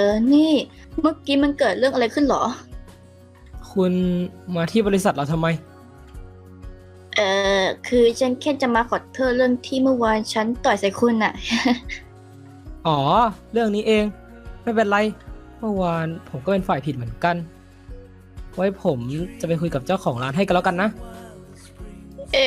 อนี่เมื่อกี้มันเกิดเรื่องอะไรขึ้นเหรอ คุณมาที่บริษัทเราทำไม เออคือฉันแค่จะมาขอโทษเรื่องที่เมื่อวานฉันต่อยใส่คุณน่ะอ๋อ เรื่องนี้เอง ไม่เป็นไร เมื่อวานผมก็เป็นฝ่ายผิดเหมือนกัน ไว้ผมจะไปคุยกับเจ้าของร้านให้กันแล้วกันนะ เอ๋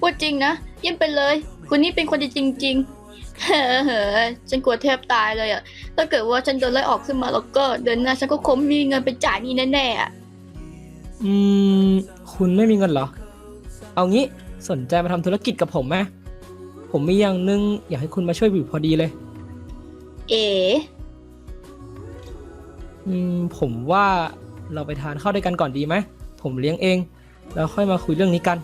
พูดจริงนะเยี่ยมไปเลย คุณนี่เป็นคนดีจริง ๆ เฮ้อเฮ้อฉันกลัวแทบตายเลยอะถ้าเกิดว่าฉันโดนไล่ออกขึ้นมาแล้วก็เดือนหน้าฉันก็คงไม่มีเงินไปจ่ายหนี่แน่ๆอะอืม คุณไม่มีเงินเหรอ เอางี้สนใจมาทำธุรกิจกับผมไหมผมมีอย่างหนึงอยากให้คุณมาช่วยบิวพอดีเลย เอ๋อืม ผมว่าเราไปทานข้าวด้วยกันก่อนดีไหม ผมเลี้ยงเอง แล้วค่อยมาคุยเรื่องนี้กัน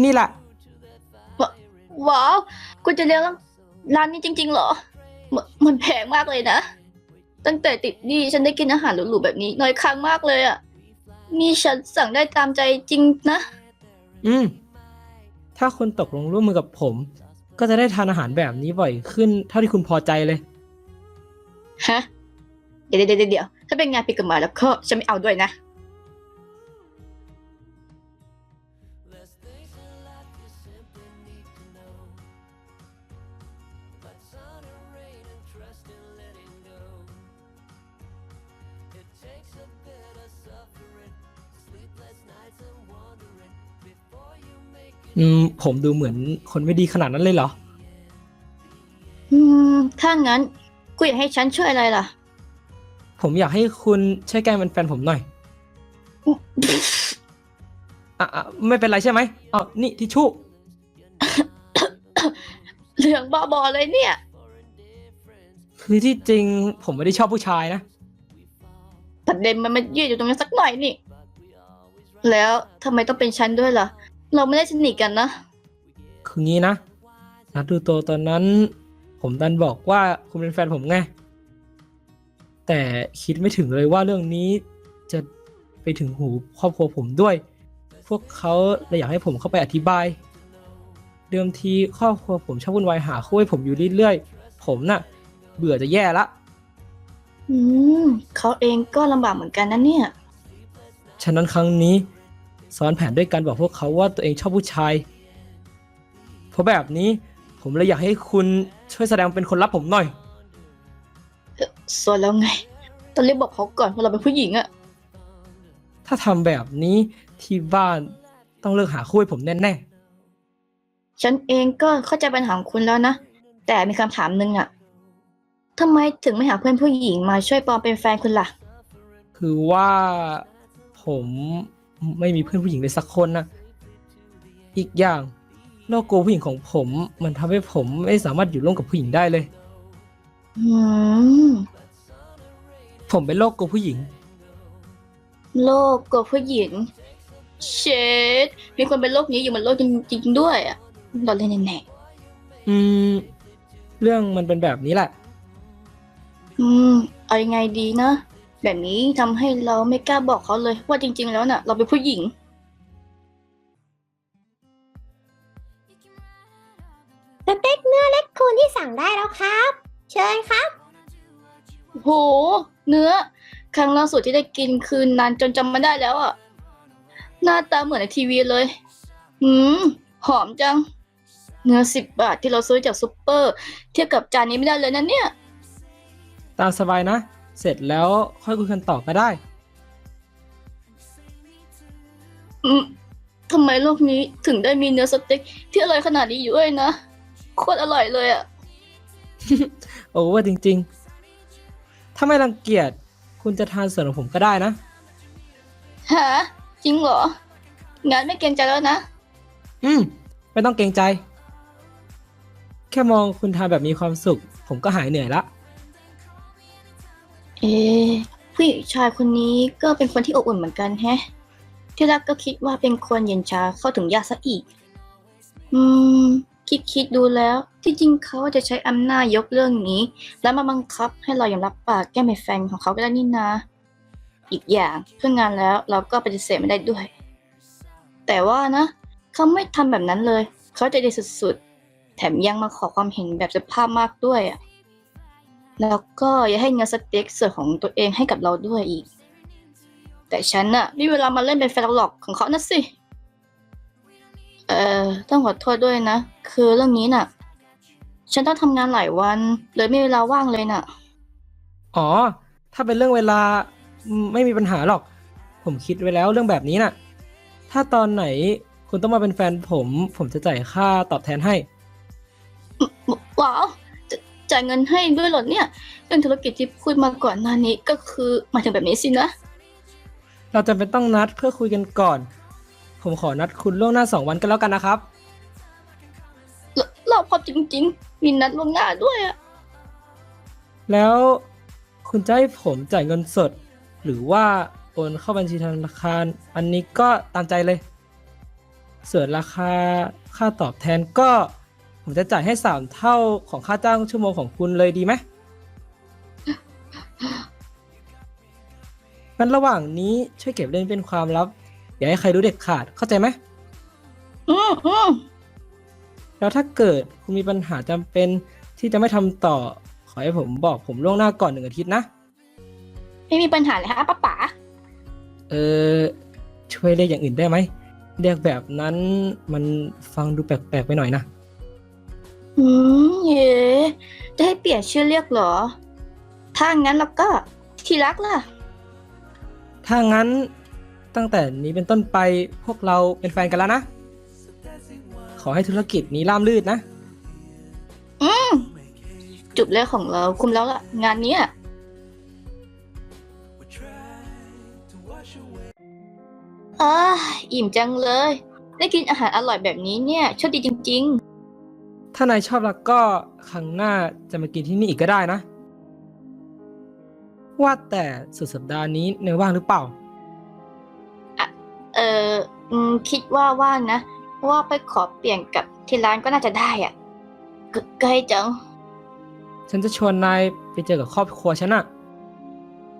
ที่นี่แหละว้าวคุณจะเลี้ยงร้านนี้จริง ๆ เหรอมมันแพงมากเลยนะ ตั้งแต่ติดหนี้ฉันได้กินอาหารหรูๆแบบนี้ น้อยครั้งมากเลยอะนี่ฉันสั่งได้ตามใจจริงนะ อืม ถ้าคุณตกลงร่วมมือกับผม ก็จะได้ทานอาหารแบบนี้บ่อยขึ้นเท่าที่คุณพอใจเลย ฮะ เดี๋ยวเดี๋ยวเดี๋ยวถ้าเป็นงานผิดกฎหมายแล้วก็ฉันไม่เอาด้วยนะ อืมผมดูเหมือนคนไม่ดีขนาดนั้นเลยเหรอ อืม ถ้างั้น คุณอยากให้ฉันช่วยอะไรล่ะ ผมอยากให้คุณช่วยแกล้งเป็นแฟนผมหน่อยอะอะไม่เป็นไรใช่ไหมอ๋อนี่ทิชชู่ เรื่องบ้าบอเลยเนี่ย คือที่จริงผมไม่ได้ชอบผู้ชายนะ ประเด็นมันไม่ยืดอยู่ตรงนั้นสักหน่อยนี่ แล้วทำไมต้องเป็นฉันด้วยล่ะ เราไม่ได้สนิทกันนะ คืองี้นะนัดดูตัวตอนนั้น ผมดันบอกว่าคุณเป็นแฟนผมไง แต่คิดไม่ถึงเลยว่าเรื่องนี้จะไปถึงหูครอบครัวผมด้วย พวกเขาเลยอยากให้ผมเข้าไปอธิบาย เดิมทีครอบครัวผมชอบวุ่นวายหาคู่ให้ผมอยู่เรื่อยๆ ผมน่ะ เบื่อจะแย่ละ อืมเขาเองก็ลำบากเหมือนกันนะเนี่ย ฉะนั้นครั้งนี้ ซ้อนแผนด้วยการบอกพวกเขาว่าตัวเองชอบผู้ชาย เพราะแบบนี้ผมเลยอยากให้คุณช่วยแสดงเป็นคนรับผมหน่อย ส่วนแล้วไงต้องรีบบอกเขาก่อนว่าเราเป็นผู้หญิงอะถ้าทำแบบนี้ที่บ้านต้องเลิกหาคู่ให้ผมแน่ฉันเองก็เข้าใจปัญหาของคุณแล้วนะ แต่มีคำถามหนึ่งอะทำไมถึงไม่หาเพื่อนผู้หญิงมาช่วยปลอมเป็นแฟนคุณล่ะ ๆ คือว่าผม ไม่มีเพื่อนผู้หญิงเลยสักคนนะอีกอย่างโลกโกลัวผู้หญิงของผม มันทำให้ผมไม่สามารถอยู่ร่วมกับผู้หญิงได้เลย อืมผมเป็นโรคกลัวผู้หญิง โลกกลัวผู้หญิง เชดมีคนเป็นโรคนี้อยู่บนโลกจริงๆด้วยอะเราเล่นแน่อืม เรื่องมันเป็นแบบนี้แหละ ๆอืม เอายังไงดีนะ แบบนี้ทำให้เราไม่กล้าบอกเขาเลยว่าจริง ๆ แล้วน่ะ เราเป็นผู้หญิง สเต็กเนื้อเล็กคูณที่สั่งได้แล้วครับ เชิญครับ โห เนื้อ ครั้งล่าสุดที่ได้กินคืนนานจนจำไม่ได้แล้วอะ หน้าตาเหมือนในทีวีเลย หืม หอมจัง เนื้อสิบบาทที่เราซื้อจากซุปเปอร์ เทียบกับจานนี้ไม่ได้เลยนะเนี่ย ตามสบายนะ เสร็จแล้วค่อยคุยกันต่อก็ได้ อืมทำไมโลกนี้ถึงได้มีเนื้อสเต็กที่อร่อยขนาดนี้อยู่ด้วยนะโคตรอร่อยเลยอะโอ้ว่าจริง ๆ ถ้าไม่รังเกียจคุณจะทานส่วนของผมก็ได้นะ ฮะจริงเหรองั้นไม่เกรงใจแล้วนะ อืม ไม่ต้องเกรงใจ แค่มองคุณทานแบบมีความสุข ผมก็หายเหนื่อยละ เอะผู้หญิงชายคนนี้ก็เป็นคนที่อบอุ่นเหมือนกันแฮะ ที่แรกก็คิดว่าเป็นคนเย็นชาเข้าถึงยากซะอีก อืม คิดคิดดูแล้ว ที่จริงเขาจะใช้อำนาจยกเรื่องนี้ แล้วมาบังคับให้เรายอมรับปากแก้เป็นแฟนของเขาก็ได้นี่นาอีกอย่างเพื่องานแล้วเราก็ปฏิเสธไม่ได้ด้วย แต่ว่านะเขาไม่ทำแบบนั้นเลย เขาใจดีสุดๆ แถมยังมาขอความเห็นแบบสภาพมากด้วยอะ แล้วก็อย่าให้เงินสเต็กส่วนของตัวเองให้กับเราด้วยอีก แต่ฉันน่ะไม่มีเวลามาเล่นเป็นแฟนหลอกของเขานะสิ เอ่อ ต้องขอโทษด้วยนะ คือเรื่องนี้น่ะ ฉันต้องทำงานหลายวัน เลยไม่มีเวลาว่างเลยน่ะ อ๋อ ถ้าเป็นเรื่องเวลาอืมไม่มีปัญหาหรอก ผมคิดไว้แล้วเรื่องแบบนี้น่ะ ถ้าตอนไหนคุณต้องมาเป็นแฟนผม ผมจะจ่ายค่าตอบแทนให้ว้าว จะจ่ายเงินให้ด้วยเหรอเนี่ยเรื่องธุรกิจที่พูดมาก่อนหน้านี้ก็คือหมายถึงแบบนี้สินะ เราจำเป็นต้องนัดเพื่อคุยกันก่อน ผมขอนัดคุณล่วงหน้าสองวันก็แล้วกันนะครับ เราเราพอบจริง ๆ มีนัดล่วงหน้าด้วยอะแล้วคุณจะให้ผมจ่ายเงินสด หรือว่าโอนเข้าบัญชีธนาคาร อันนี้ก็ตามใจเลย ส่วนราคาค่าตอบแทนก็ ผมจะจ่ายให้สามเท่าของค่าจ้างชั่วโมงของคุณเลยดีไหมงั้นระหว่างนี้ช่วยเก็บเรื่องเป็นความลับ อย่าให้ใครรู้เด็ดขาดเข้าใจไหมอืมอืมแล้วถ้าเกิดคุณมีปัญหาจำเป็นที่จะไม่ทำต่อ ขอให้ผมบอกผมล่วงหน้าก่อนหนึ่งอาทิตย์นะ ไม่มีปัญหาเลยฮะป้าป๋าเออช่วยเรียกอย่างอื่นได้ไหมเรียกแบบนั้นมันฟังดูแปลกๆไปหน่อยนะ อืมเย่จะให้เปลี่ยนชื่อเรียกเหรอ ถ้างั้นเราก็ที่รักล่ะ ถ้างั้นตั้งแต่นี้เป็นต้นไปพวกเราเป็นแฟนกันแล้วนะ ขอให้ธุรกิจนี้ราบรื่นนะ อืมจุดแรกของเราคุมแล้วล่ะ งานเนี้ยอ่าอิ่มจังเลย ได้กินอาหารอร่อยแบบนี้เนี่ยโชคดีจริง ถ้านายชอบแล้วก็ครั้งหน้าจะมากินที่นี่อีกก็ได้นะ ว่าแต่สุดสัปดาห์นี้เนยว่างหรือเปล่าๆเอออืมคิดว่าว่างนะเพราะว่าไปขอเปลี่ยนกับที่ร้านก็น่าจะได้อะกใกล้จัง ฉันจะชวนนายไปเจอกับครอบครัวฉันอะ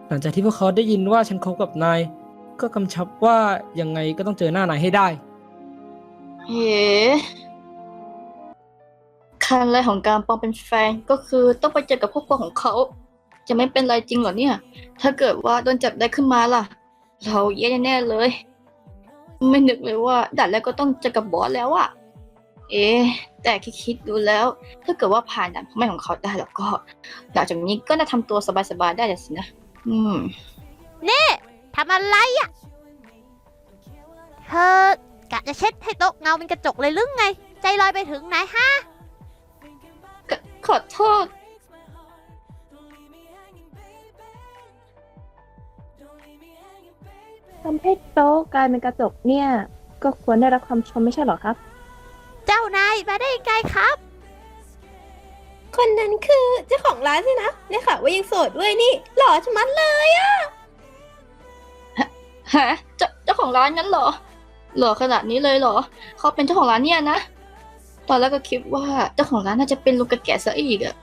หลังจากที่พวกเขาได้ยินว่าฉันคบกับนาย ก็กำชับว่ายังไงก็ต้องเจอหน้านายให้ได้ เฮ้ ขั้นแรกของการปลอมเป็นแฟนก็คือต้องไปเจอกับครอบครัวของเขา จะไม่เป็นไรจริงเหรอเนี่ย ถ้าเกิดว่าโดนจับได้ขึ้นมาล่ะ เราแย่แน่เลย ไม่นึกเลยว่าด่านแรกก็ต้องเจอกับบอสแล้วอะเอ๊แต่คิดดูแล้ว ถ้าเกิดว่าผ่านด่านพ่อแม่ของเขาได้แล้วก็หลังจากนี้ก็น่าทำตัวสบายๆได้เลยสินะ อืมทำอะไรอะ เธอกะจะเช็ดให้โต๊ะเงาเป็นกระจกเลยหรือไง ใจลอยไปถึงไหนฮะ อโทษ ทำให้โต๊ะกลายเป็นกระจกเนี่ย ก็ควรได้รับความชมไม่ใช่เหรอครับ เจ้านายมาได้ยังไงครับ คนนั้นคือเจ้าของร้านสินะได้ข่าวว่ายังโสดด้วยนี่ หล่อชะมัดเลยฮะเจ้าเจ้าของร้านงั้นเหรอเหรอขนาดนี้เลยเหรอ เขาเป็นเจ้าของร้านเนี่ยนะ ตอนแรกก็คิดว่าเจ้าของร้านน่าจะเป็นลุงกระแก่ซะอีกอะ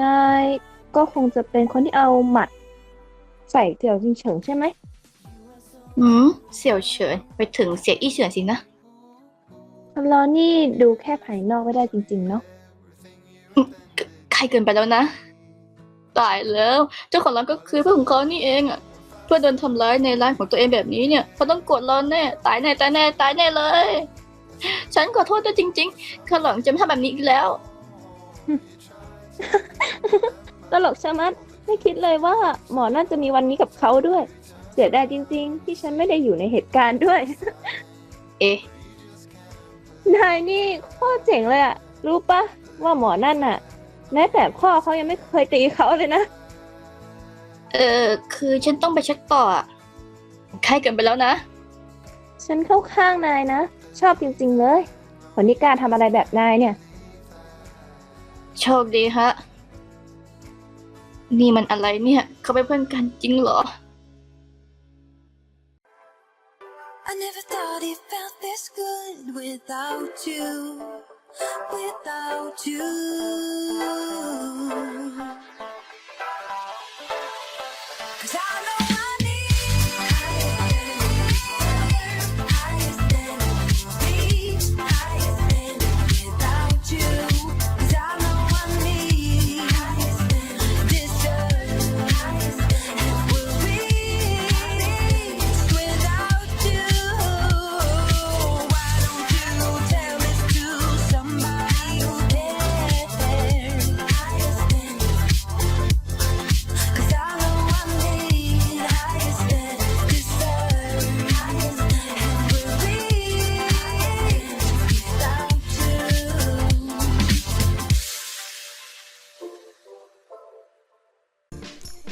นายก็คงจะเป็นคนที่เอาหมัด ใส่เสี่ยวจิงเฉิงใช่ไหมอืมเสี่ยวเฉินไปถึงเสียอี้เฉินสินะเรานี่ดูแค่ภายนอกไม่ได้จริง ๆ เนาะใครเกินไปแล้วนะ ตายแล้ว เจ้าของร้านก็คือเพื่อนของเขานี่เองอะเพื่อนโดนทำร้ายในร้านของตัวเองแบบนี้เนี่ยเขาต้องโกรธเราแน่ ตายแน่ตายแน่ตายแน่เลย ฉันขอโทษด้วยจริงๆคราวหลังจะไม่ทำแบบนี้อีกแล้ว ตลกชะมัดไม่คิดเลยว่า หมอน่าจะมีวันนี้กับเขาด้วย เสียดายจริง ๆ ที่ฉันไม่ได้อยู่ในเหตุการณ์ด้วย เอ๊ะนายนี่โคตรเจ๋งเลยอะรู้ปะว่าหมอนั่นน่ะแม้แต่พ่อเขายังไม่เคยตีเขาเลยนะ เออคือฉันต้องไปเช็คต่ออะใครเกินไปแล้วนะ ฉันเข้าข้างนายนะ ชอบจริง ๆ เลยคนที่กล้าทำอะไรแบบนายเนี่ย โชคดีฮะ นี่มันอะไรเนี่ย เขาเป็นเพื่อนกันจริงเหรอ I never thought it felt this good without you, without you.